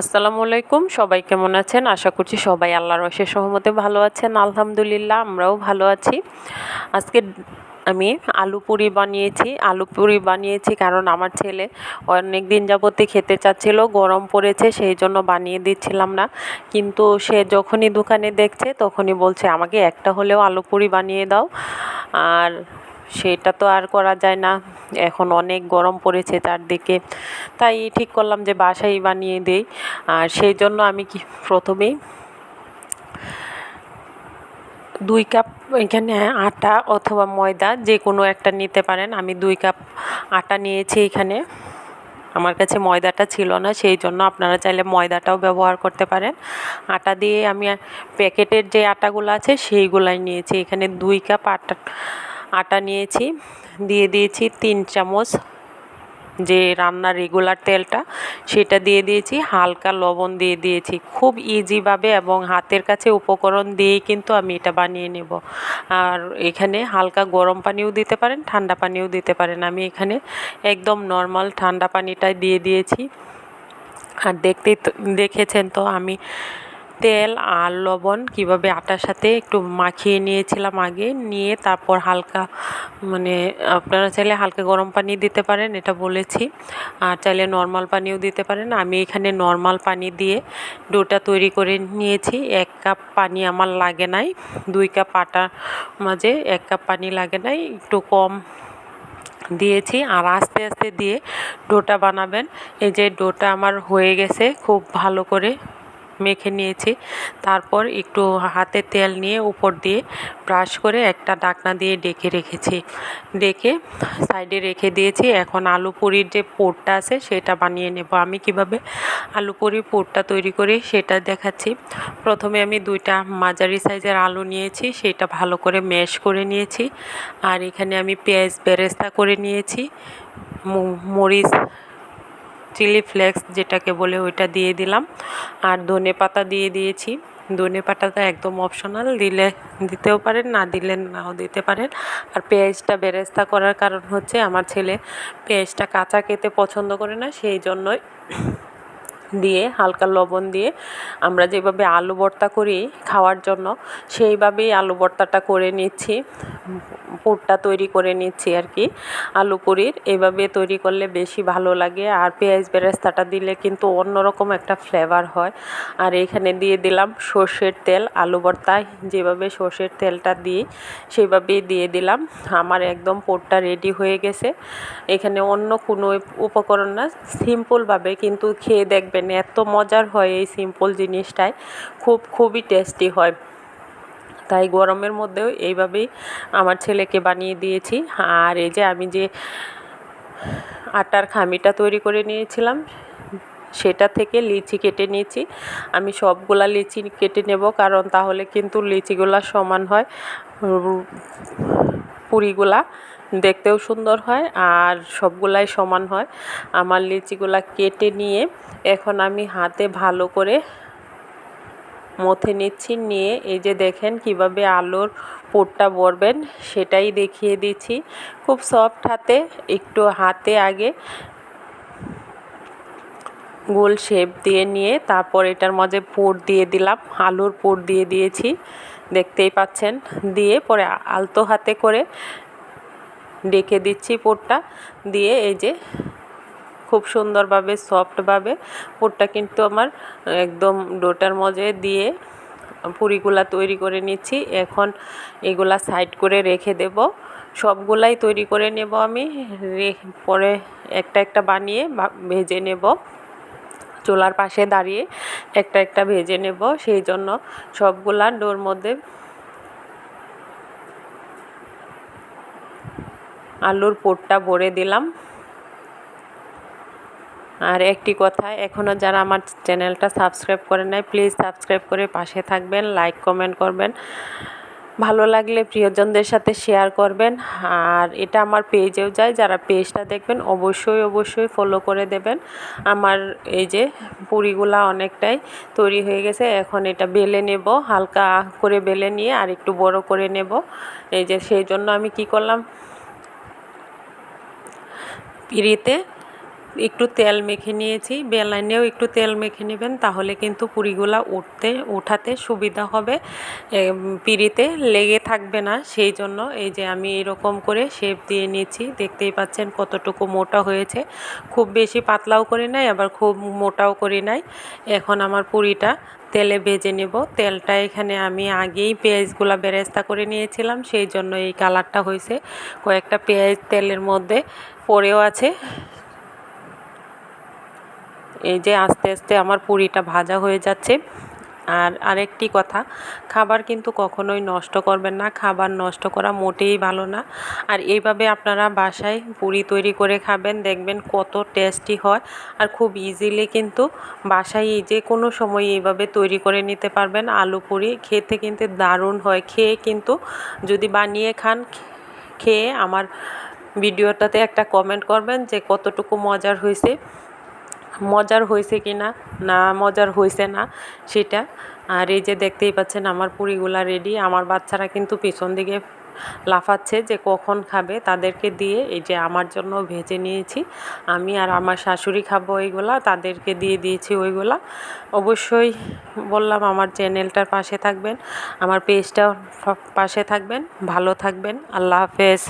আসসালামু আলাইকুম, সবাই কেমন আছেন? আশা করছি সবাই আল্লাহর অশেষ সহমতে ভালো আছেন। আলহামদুলিল্লাহ আমরাও ভালো আছি। আজকে আমি আলু পুরি বানিয়েছি, আলু পুরি বানিয়েছি কারণ আমার ছেলে অনেক দিন যাবতই খেতে চাচ্ছিল, গরম পড়েছে সেই জন্য বানিয়ে দিচ্ছিলাম না। কিন্তু সে যখনই দোকানে দেখছে তখনই বলছে, আমাকে একটা হলেও আলু পুরি বানিয়ে দাও। আর সেটা তো আর করা যায় না। এখন অনেক গরম পড়েছে চারদিকে। তাই ঠিক করলাম যে বাসায় বানিয়ে দেই। আর সেই জন্য আমি কি প্রথমেই দুই কাপ এখানে আটা অথবা ময়দা যে কোনো একটা নিতে পারেন। আমি দুই কাপ আটা নিয়েছি এখানে। আমার কাছে ময়দাটা ছিল না, সেই জন্য আপনারা চাইলে ময়দাটাও ব্যবহার করতে পারেন। আটা দিয়ে আমি প্যাকেটের যে আটাগুলো আছে সেইগুলাই নিয়েছি। এখানে দুই কাপ আটা আটা নিয়েছি, দিয়ে দিয়েছি তিন চামচ যে রান্নার রেগুলার তেলটা, সেটা দিয়ে দিয়েছি, হালকা লবণ দিয়ে দিয়েছি। খুব ইজিভাবে এবং হাতের কাছে উপকরণ দিয়েই কিন্তু আমি এটা বানিয়ে নেব। আর এখানে হালকা গরম পানিও দিতে পারেন, ঠান্ডা পানিও দিতে পারেন। আমি এখানে একদম নর্মাল ঠান্ডা পানিটাই দিয়ে দিয়েছি। আর দেখতেই দেখেছেন তো আমি তেল আর লবণ কীভাবে আটার সাথে একটু মাখিয়ে নিয়েছিলাম আগে, নিয়ে তারপর হালকা মানে আপনারা চাইলে হালকা গরম পানি দিতে পারেন, এটা বলেছি। আর চাইলে নর্মাল পানিও দিতে পারেন। আমি এখানে নর্মাল পানি দিয়ে ডোটা তৈরি করে নিয়েছি। এক কাপ পানি আমার লাগে নাই, দুই কাপ আটার মাঝে এক কাপ পানি লাগে নাই, একটু কম দিয়েছি। আর আস্তে আস্তে দিয়ে ডোটা বানাবেন। এই যে ডোটা আমার হয়ে গেছে, খুব ভালো করে মেখে নিয়েছি। তারপর একটু হাতে তেল নিয়ে উপর দিয়ে ব্রাশ করে একটা ডাকনা দিয়ে ডেকে রেখেছি। ডেকে সাইডে রেখে দিয়েছি। এখন আলু পুরির যে পোরটা আছে সেটা বানিয়ে নেব। আমি কীভাবে আলু পুরির পোরটা তৈরি করি সেটা দেখাচ্ছি। প্রথমে আমি দুইটা মাঝারি সাইজের আলু নিয়েছি, সেটা ভালো করে ম্যাশ করে নিয়েছি। আর এখানে আমি পেঁয়াজ বেরেস্তা করে নিয়েছি। মরিচ চিলি ফ্লেক্স যেটাকে বলে ওইটা দিয়ে দিলাম। আর ধনে পাতা দিয়ে দিয়েছি। ধনে পাতাটা একদম অপশনাল দিলে দিতেও পারেন, না দিলে নাও দিতে পারেন। আর পেঁয়াজটা বেরেস্তা করার কারণ হচ্ছে আমার ছেলে পেঁয়াজটা কাঁচা খেতে পছন্দ করে না, সেই জন্যই দিয়ে হালকা লবণ দিয়ে আমরা যেভাবে আলু ভর্তা করি খাওয়ার জন্য, সেইভাবেই আলু ভর্তাটা করে নিচ্ছি। পুরটা তৈরি করে নিচ্ছি আর কি। আলু পুরির, এভাবে তৈরি করলে বেশি ভালো লাগে। আর পেঁয়াজ বেরেস্তাটা দিলে কিন্তু অন্যরকম একটা ফ্লেভার হয়। আর এখানে দিয়ে দিলাম সর্ষের তেল, আলু ভর্তায় যেভাবে সর্ষের তেলটা দিই সেভাবেই দিয়ে দিলাম। আমার একদম পোরটা রেডি হয়ে গেছে। এখানে অন্য কোনো উপকরণ না সিম্পলভাবে কিন্তু খেয়ে দেখবেন, এত মজার হয় এই সিম্পল জিনিসটাই। খুব, খুবই টেস্টি হয়। তাই গরমের মধ্যেও এইভাবেই আমার ছেলেকে বানিয়ে দিয়েছি। আর এই যে আমি যে আটার খামিটা তৈরি করে নিয়েছিলাম, সেটা থেকে লিচি কেটে নিয়েছি। আমি সবগুলা লিচি কেটে নেব, কারণ তাহলে কিন্তু লিচিগুলা সমান হয়, পুরিগুলা দেখতেও সুন্দর হয় আর সবগুলাই সমান হয়। আমার লিচিগুলা কেটে নিয়ে এখন আমি হাতে ভালো করে মথে নিচ্ছি, নিয়ে এই যে দেখেন কীভাবে আলুর পুরটা ভরবেন, সেটাই দেখিয়ে দিচ্ছি। খুব সফট হাতে, একটু হাতে আগে গোল শেপ দিয়ে নিয়ে তারপর এটার মাঝে পুর দিয়ে দিলাম, আলুর পুর দিয়ে দিয়েছি, দেখতেই পাচ্ছেন। দিয়ে পরে আলতো হাতে করে ডেকে দিচ্ছি পুরটা, দিয়ে এই যে খুব সুন্দরভাবে সফটভাবে পুরটা কিন্তু আমার একদম ডোটার মজে দিয়ে পুরিগুলা তৈরি করে নিচ্ছি। এখন এগুলা সাইড করে রেখে দেব। সবগুলাই তৈরি করে নেব আমি। পরে একটা একটা বানিয়ে ভেজে নেব। চুলার পাশে দাঁড়িয়ে একটা একটা ভেজে নেব। সেই জন্য সবগুলা ডোর মধ্যে আলুর পোটটা ভরে দিলাম। আর একটি কথা এখনও যারা আমার চ্যানেলটা সাবস্ক্রাইব করে নেয় প্লিজ সাবস্ক্রাইব করে পাশে থাকবেন, লাইক, কমেন্ট করবেন। ভালো লাগলে প্রিয়জনদের সাথে শেয়ার করবেন, আর এটা আমার পেজেও যায়, যারা পেজটা দেখবেন অবশ্যই অবশ্যই ফলো করে দেবেন। আমার এই যে পুরিগুলা অনেকটাই তৈরি হয়ে গেছে, এখন এটা বেলে নেব, হালকা করে বেলে নিয়ে আর একটু বড় করে নেব। এই যে সেই জন্য আমি কি করলাম, পিড়িতে একটু তেল মেখে নিয়েছি। বেলাইনেও একটু তেল মেখে নেবেন, তাহলে কিন্তু পুরিগুলা উঠতে, উঠাতে সুবিধা হবে। পিঁড়িতে লেগে থাকবে না, সেই জন্য এই যে আমি এরকম করে শেপ দিয়ে নিয়েছি, দেখতেই পাচ্ছেন কতটুকু মোটা হয়েছে। খুব বেশি পাতলাও করি নাই, আবার খুব মোটাও করি নাই। এখন আমার পুরিটা তেলে ভেজে নেব। তেলটা এখানে আমি আগেই পেঁয়াজগুলা বেরেস্তা করে নিয়েছিলাম, সেই জন্য এই কালারটা হয়েছে। কয়েকটা পেঁয়াজ তেলের মধ্যে পড়েও আছে। এই যে আস্তে আস্তে আমার পুরিটা ভাজা হয়ে যাচ্ছে। আর আরেকটি কথা, খাবার কিন্তু কখনোই নষ্ট করবেন না, খাবার নষ্ট করা মোটেই ভালো না। আর এইভাবে আপনারা বাসায় পুরি তৈরি করে খাবেন, দেখবেন কত টেস্টি হয়। আর খুব ইজিলি কিন্তু বাসায় যে কোনো সময় এইভাবে তৈরি করে নিতে পারবেন। আলু পুরি খেতে কিন্তু দারুণ হয়। খেয়ে কিন্তু যদি বানিয়ে খান, খেয়ে আমার ভিডিওটাতে একটা কমেন্ট করবেন যে কতটুকু মজার হয়েছে। মজার হয়েছে কি না না মজার হয়েছে না, সেটা। আর এই যে দেখতেই পাচ্ছেন আমার পুরিগুলা রেডি আমার বাচ্চারা কিন্তু পিছন দিকে লাফাচ্ছে যে কখন খাবে, তাদেরকে দিয়ে এই যে আমার জন্য ভেজে নিয়েছি। আমি আর আমার শাশুড়ি খাব ওইগুলা, তাদেরকে দিয়ে দিয়েছি ওইগুলা। অবশ্যই বললাম আমার চ্যানেলটার পাশে থাকবেন, আমার পেজটাও পাশে থাকবেন, ভালো থাকবেন, আল্লাহ হাফেজ।